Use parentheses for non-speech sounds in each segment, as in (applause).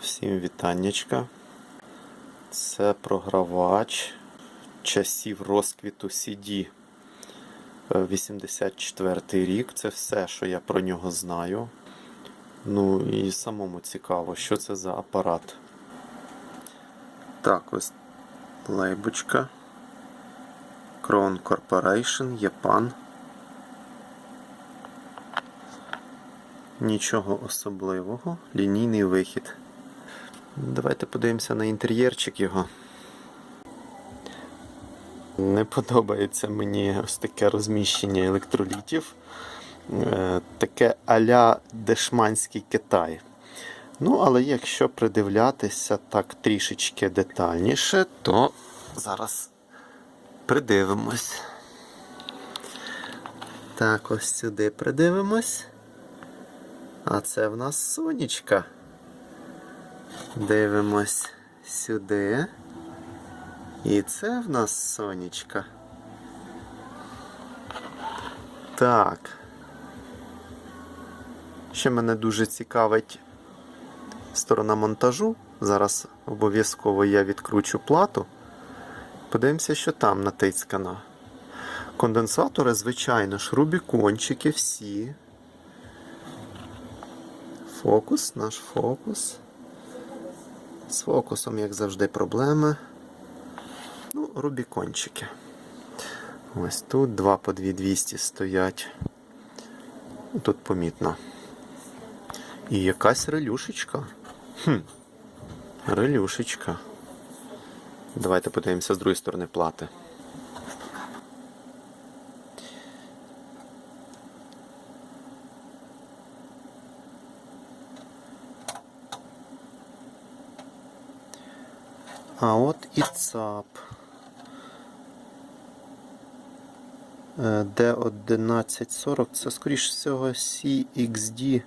Всім вітаннячка. Це програвач часів розквіту CD. Е, 84 рік. Це все, що я про нього знаю. Ну і самому цікаво, що це за апарат. Так, ось лейбочка. Crown Corporation, Япан. Нічого особливого, лінійний вихід. Давайте подивимося на інтер'єрчик його. Не подобається мені ось таке розміщення електролітів. Е, Таке аля дешманський Китай. Ну, але якщо придивлятися так трішечки детальніше, то зараз придивимось. Так, ось сюди придивимось. А це в нас сонечка. Дивимось сюди. І це в нас сонечка. Так. Ще мене дуже цікавить сторона монтажу. Зараз обов'язково я відкручу плату. Подивимося, що там натискано. Конденсатори, звичайно ж, рубікончики всі. Фокус, наш фокус. З фокусом, як завжди, проблеми. Ну, рубікончики. Ось тут два по 2200 стоять. Тут помітно. І якась релюшечка. Хм. Релюшечка. Давайте подивимося з другої сторони плати. А от і ЦАП. Е, D1140 це скоріш всього CXD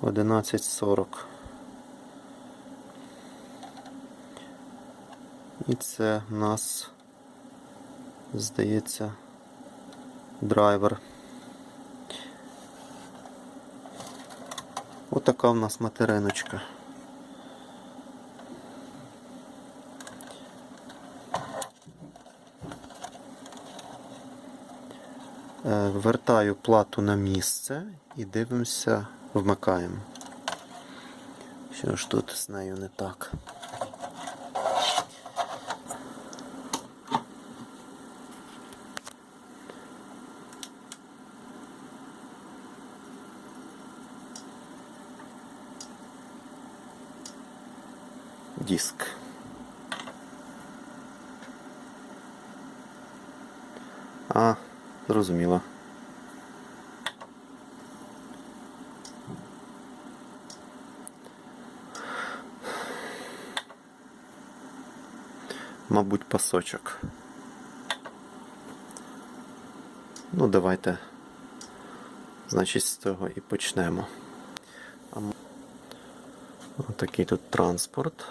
1140. І це в нас, здається, драйвер. Отака в нас материночка. Вертаю плату на місце і дивимося, вмикаємо. Що ж тут з нею не так? Диск. А, зрозуміло. Мабуть, пасочок. Ну, давайте, значить, з того і почнемо. Отакий тут транспорт.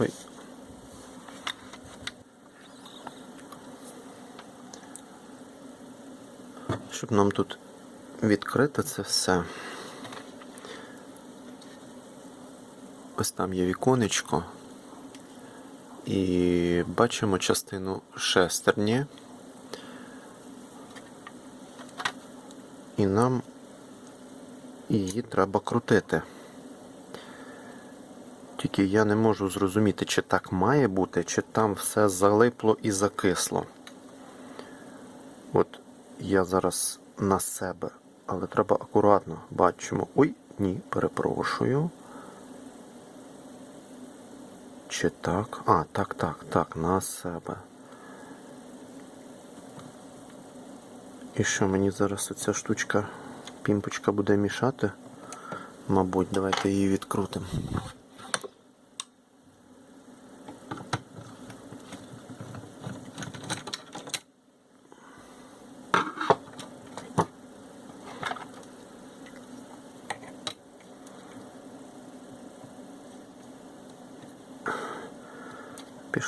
Ой. Щоб нам тут відкрити це все. Ось там є віконечко. І бачимо частину шестерні. І нам її треба крутити. Тільки я не можу зрозуміти, чи так має бути, чи там все залипло і закисло. От я зараз на себе, але треба акуратно бачимо. Ой, ні, перепрошую. Чи так? А, так, так, так, на себе. І що мені зараз оця штучка, пімпочка буде мішати? Мабуть, давайте її відкрутимо.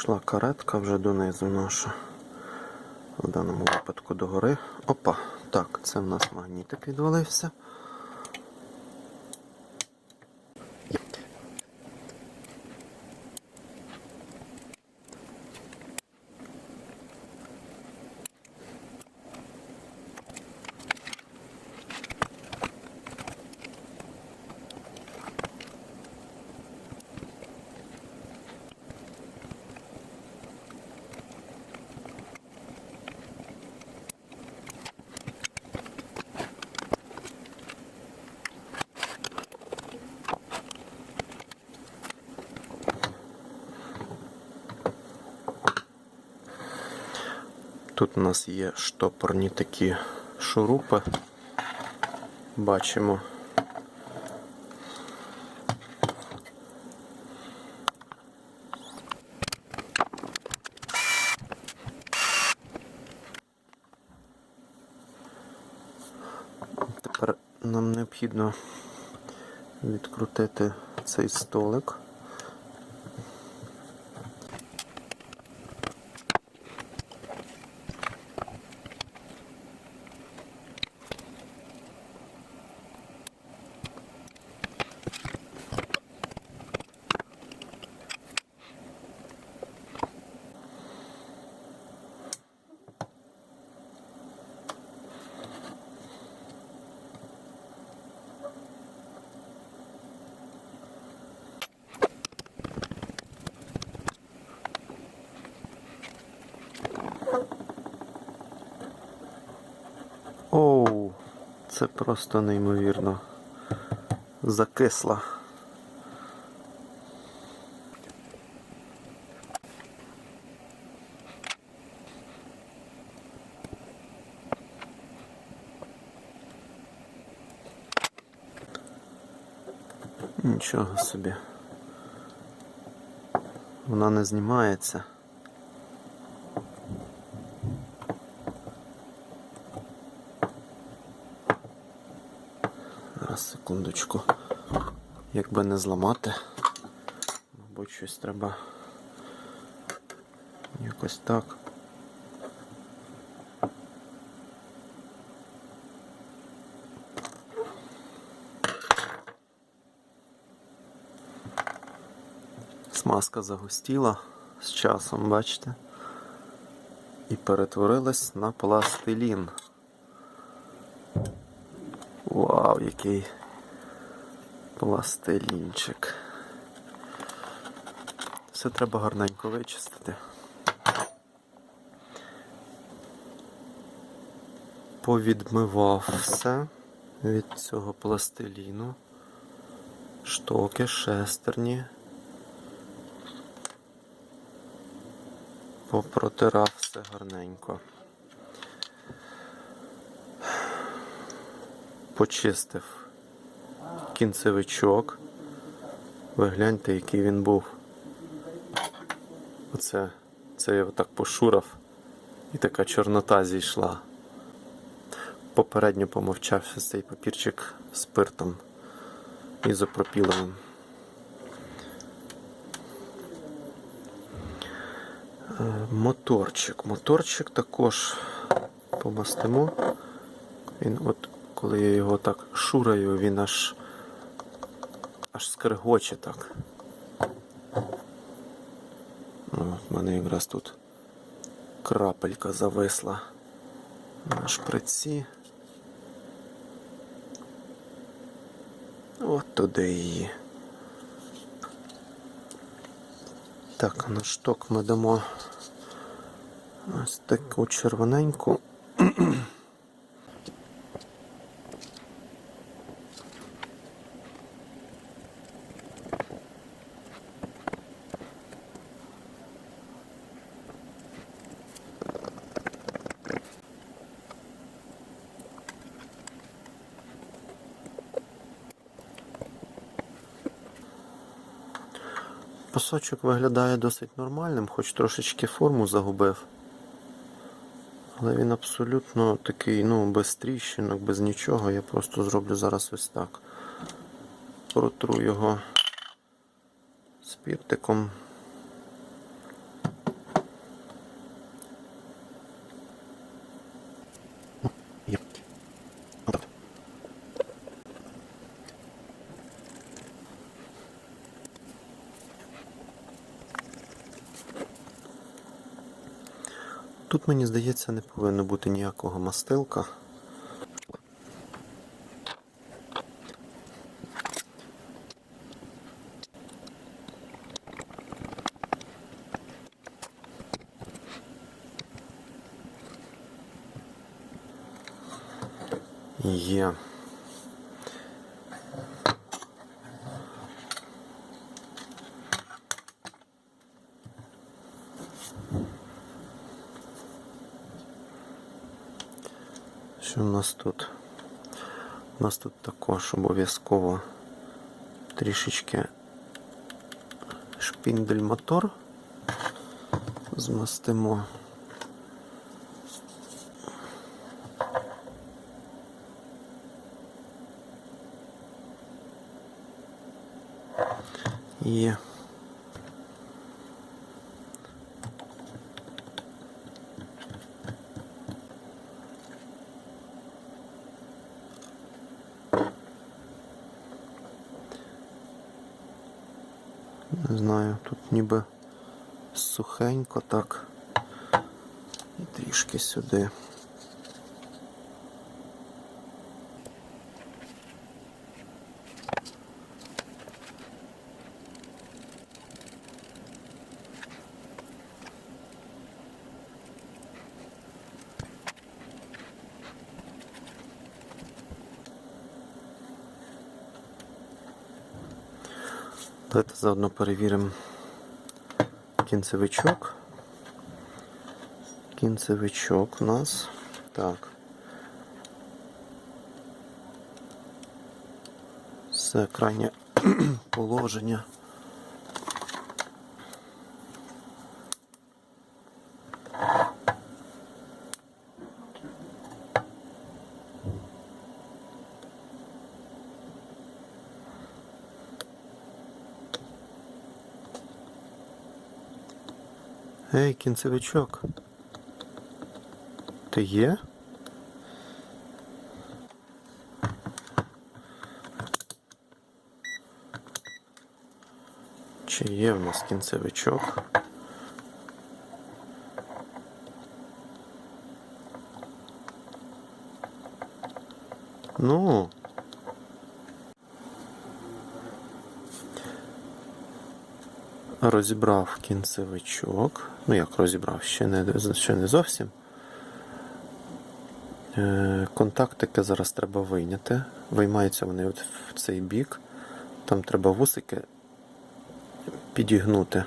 Пішла каретка вже донизу наша. В даному випадку догори. Опа, так, це в нас магнітик відвалився. Тут у нас є штопорні такі шурупи. Бачимо. Тепер нам необхідно відкрутити цей столик. Це просто неймовірно. Закисла. Нічого собі. Вона не знімається. Зараз, секундочку. Якби не зламати, мабуть, щось треба якось так. Смазка загустіла з часом, бачите? І перетворилась на пластилін. Вау, який пластилінчик. Все треба гарненько вичистити. Повідмивав все від цього пластиліну, штоки, шестерні. Попротирав все гарненько. Почистив кінцевичок. Ви гляньте, який він був. Оце це я отак пошурав і така чорнота зійшла. Попередньо помовчався цей папірчик спиртом ізопропіловим. Е, Моторчик. Моторчик також помастимо. Він от коли я його так шураю, він аж аж скрегоче так. О, в мене якраз тут крапелька зависла на шприці. От туди її. Так, на шток ми дамо ось таку червоненьку. (clears throat) Пасочок виглядає досить нормальним, хоч трошечки форму загубив. Але він абсолютно такий, ну, без тріщинок, без нічого. Я просто зроблю зараз ось так. Протру його спіртиком. Тут, мені здається, не повинно бути ніякого мастилка. Є. Що в нас тут? У нас тут також обов'язково трішечки шпіндель мотор. Змастимо. Є. Не знаю, тут ніби сухенько так. І трішки сюди. Давайте заодно перевіримо кінцевичок. Кінцевичок у нас. Так. Це крайнє (clears throat) положення. Ей, кінцевичок. Ти є? Чи є в нас кінцевичок? Ну. Розібрав кінцевичок. Ну як розібрав, ще не, ще не зовсім. Е, Контактики зараз треба вийняти. Виймаються вони от в цей бік. Там треба вусики підігнути.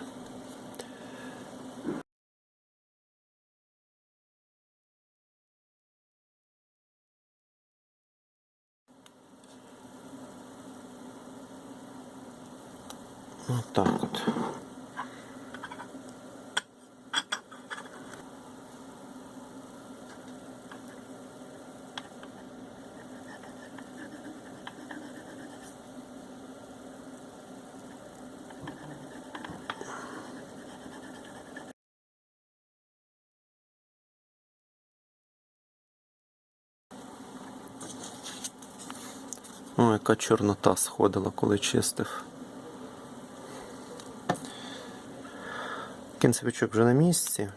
Отак от. О, яка чорнота сходила, коли чистив. Кінцевичок вже на місці.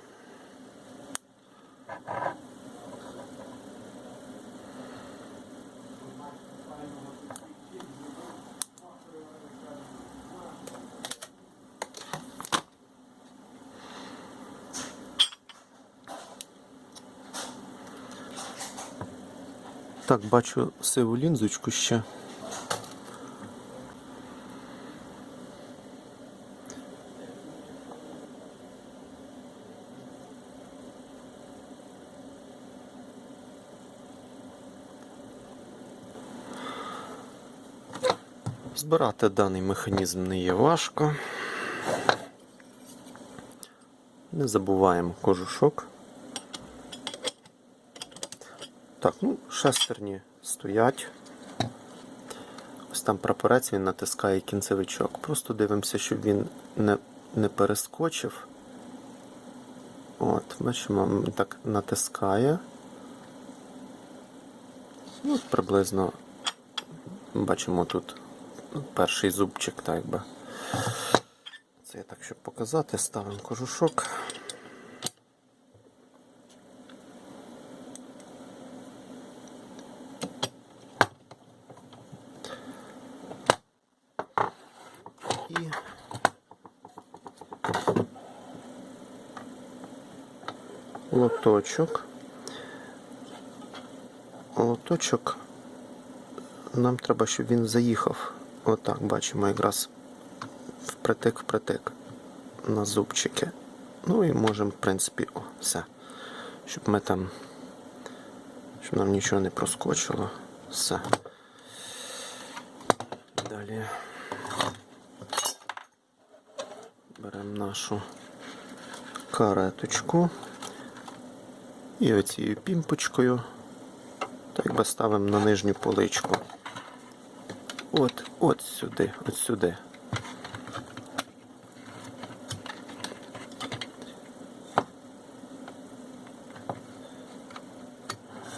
Так, бачу сиву лінзочку ще. Збирати даний механізм не є важко. Не забуваємо кожушок. Так, ну, шестерні стоять. Ось там прапорець він натискає кінцевичок. Просто дивимося, щоб він не, не перескочив. От, бачимо, так натискає. Ну, от приблизно бачимо тут перший зубчик, так якби. Це я так, щоб показати, ставимо кожушок. І лоточок. Лоточок. Нам треба, щоб він заїхав. Отак, бачимо, якраз впритик впритик на зубчики. Ну і можемо, в принципі, о, все. Щоб ми там. Щоб нам нічого не проскочило. Все. Далі беремо нашу кареточку і оцією пімпочкою так би ставимо на нижню поличку. От, от сюди, от сюди.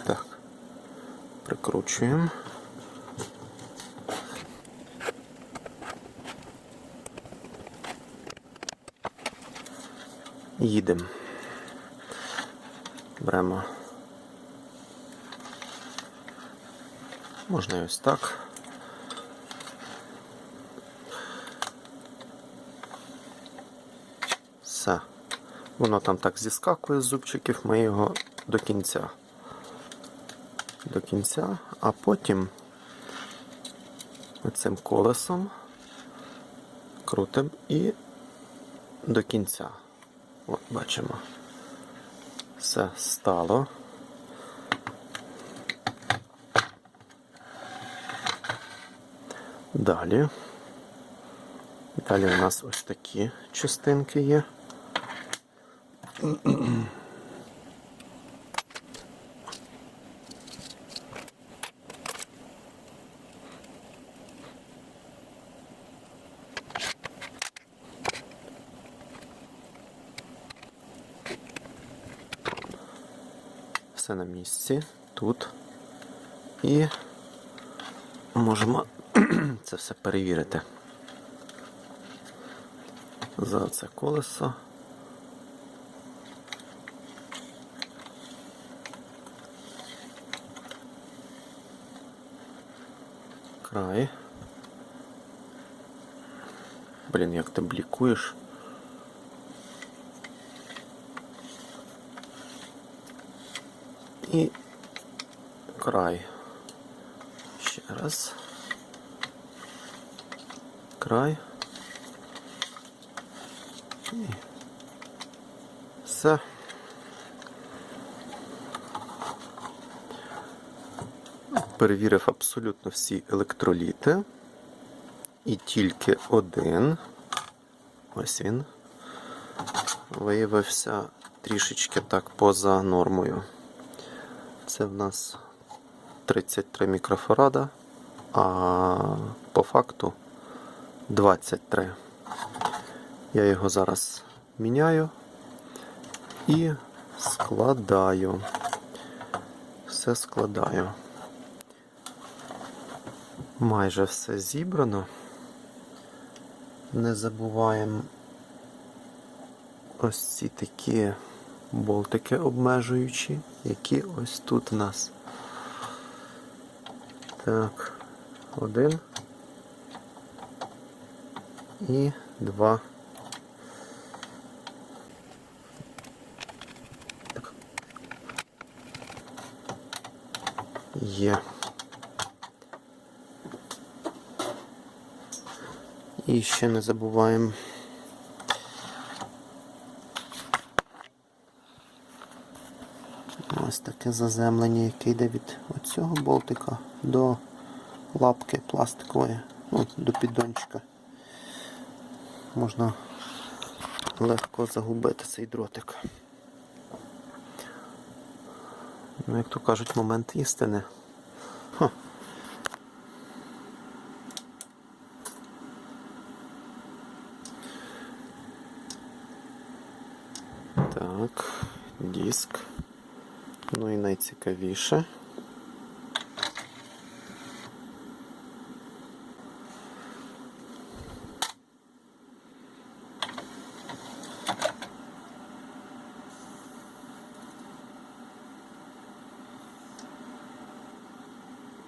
Так, прикручуємо. Їдемо. Беремо. Можна і ось так. Все. Воно там так зіскакує з зубчиків, ми його до кінця. До кінця, а потім оцим колесом крутимо і до кінця. От, бачимо. Все стало. Далі. Далі у нас ось такі частинки є. Все на місці тут. І можемо (clears throat) це все перевірити. За це колесо. Край. Блін, як ти блікуєш. І край. Ще раз. Край. І все. Перевірив абсолютно всі електроліти. І тільки один. Ось він. Виявився трішечки так поза нормою. Це в нас 33 мікрофарада, а по факту 23. Я його зараз міняю і складаю. Все складаю. Майже все зібрано. Не забуваємо ось ці такі болтики обмежуючі, які ось тут у нас. Так, один і два. Є. І ще не забуваємо. Ось таке заземлення, яке йде від оцього болтика до лапки пластикової, ну, до піддончика. Можна легко загубити цей дротик. Ну, як то кажуть, момент істини. Ха. Так, диск. Ну і найцікавіше.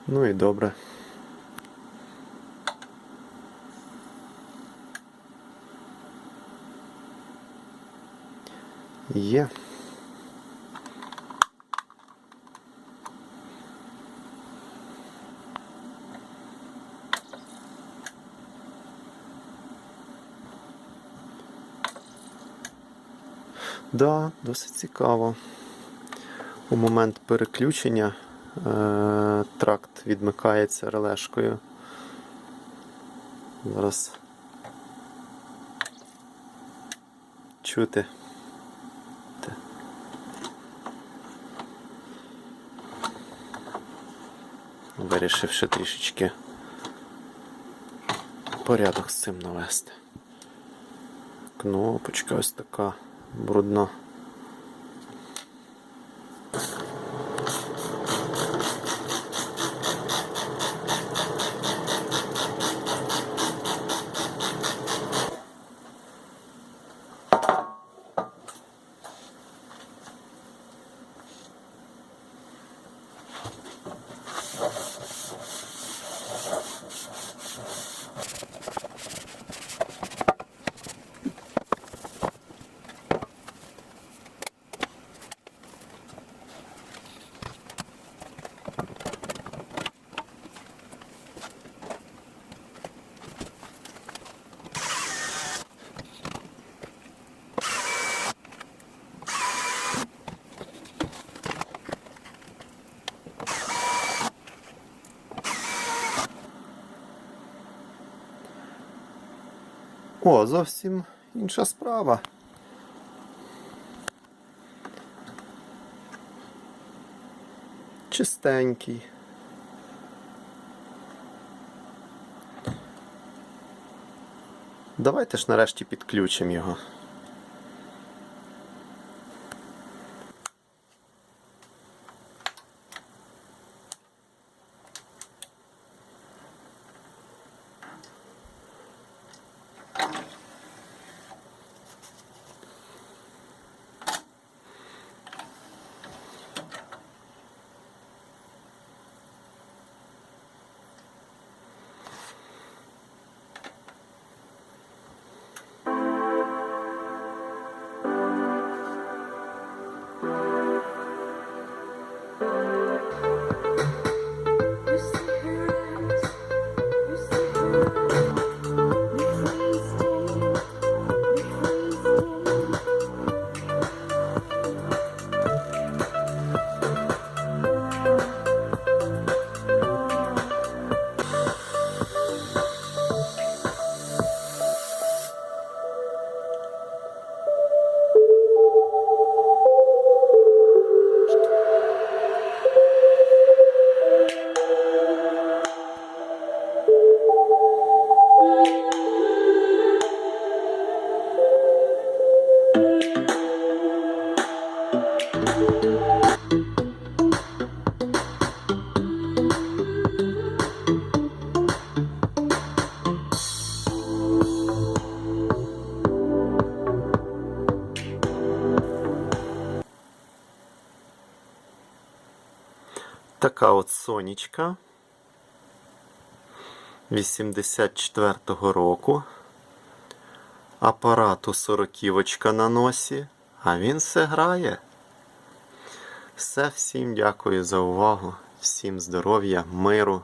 Ну і добре. Є. Да, досить цікаво. У момент переключення Е, тракт відмикається релешкою. Зараз чути. Вирішив ще трішечки порядок з цим навести. Кнопочка ось така брудна. О, зовсім інша справа. Чистенький. Давайте ж нарешті підключимо його. Сонечка 84-го року. Апарату сороківочка на носі, а він все грає. Все, всім дякую за увагу, всім здоров'я, миру